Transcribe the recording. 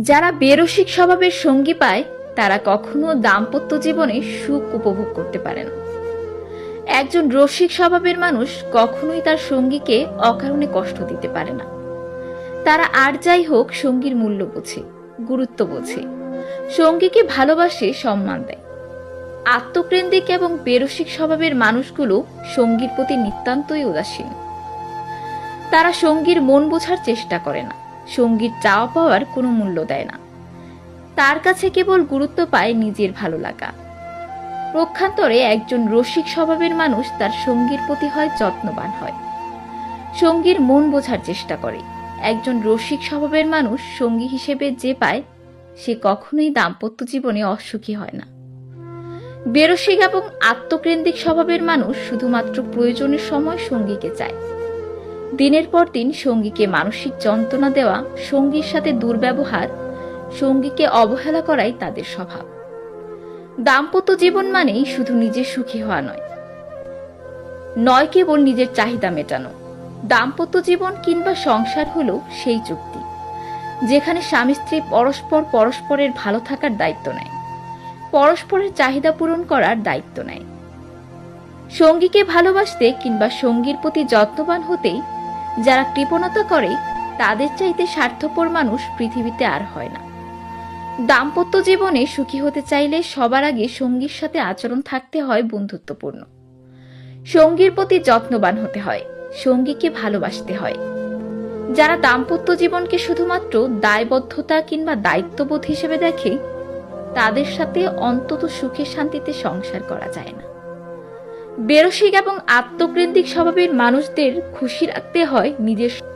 যারা বেরসিক স্বভাবের সঙ্গী পায়, তারা কখনো দাম্পত্য জীবনে সুখ উপভোগ করতে পারে না। একজন রসিক স্বভাবের মানুষ কখনোই তার সঙ্গীকে অকারণে কষ্ট দিতে পারে না। তারা আর যাই হোক সঙ্গীর মূল্য বোঝে, গুরুত্ব বোঝে, সঙ্গীকে ভালোবাসে, সম্মান দেয়। আত্মকেন্দ্রিক এবং বেরসিক স্বভাবের মানুষগুলো সঙ্গীর প্রতি নিতান্তই উদাসীন। তারা সঙ্গীর মন বোঝার চেষ্টা করে না। সঙ্গীর চাওয়া পাওয়ার কোনো মূল্য দেয় না। তার কাছে কেবল গুরুত্ব পায় নিজের ভালো লাগা। পক্ষান্তরে একজন রসিক স্বভাবের মানুষ তার সঙ্গীর প্রতি হয় যত্নবান হয়। সঙ্গীর মন বোঝার চেষ্টা করে। একজন রসিক স্বভাবের মানুষ সঙ্গী হিসেবে যে পায়, সে কখনোই দাম্পত্য জীবনে অসুখী হয় না। বেরসিক এবং আত্মকেন্দ্রিক স্বভাবের মানুষ শুধুমাত্র প্রয়োজনের সময় সঙ্গীকে চায়। দিনের পর দিন সঙ্গীকে মানসিক যন্ত্রণা দেওয়া, সঙ্গীর সাথে দুর্ব্যবহার, সঙ্গীকে অবহেলা করাই তাদের স্বভাব। দাম্পত্য জীবন মানেই শুধু নিজে সুখী হওয়া নয় নয় কেবল নিজের চাহিদা মেটানো। দাম্পত্য জীবন কিংবা সংসার হলো সেই চুক্তি, যেখানে স্বামী স্ত্রী পরস্পর পরস্পরের ভালো থাকার দায়িত্ব নেয়, পরস্পরের চাহিদা পূরণ করার দায়িত্ব নেয়। সঙ্গীকে ভালোবাসতে কিংবা সঙ্গীর প্রতি যত্নবান হতেই যারা কৃপণতা করে, তাদের চাইতে স্বার্থপর মানুষ পৃথিবীতে আর হয় না। দাম্পত্য জীবনে সুখী হতে চাইলে সবার আগে সঙ্গীর সাথে আচরণ থাকতে হয় বন্ধুত্বপূর্ণ। সঙ্গীর প্রতি যত্নবান হতে হয়, সঙ্গীকে ভালোবাসতে হয়। যারা দাম্পত্য জীবনকে শুধুমাত্র দায়বদ্ধতা কিংবা দায়িত্ববোধ হিসেবে দেখে, তাদের সাথে অন্তত সুখে শান্তিতে সংসার করা যায় না। বেরসিক এবং আত্মকেন্দ্রিক স্বভাবের মানুষদের খুশি রাখতে হয় নিজের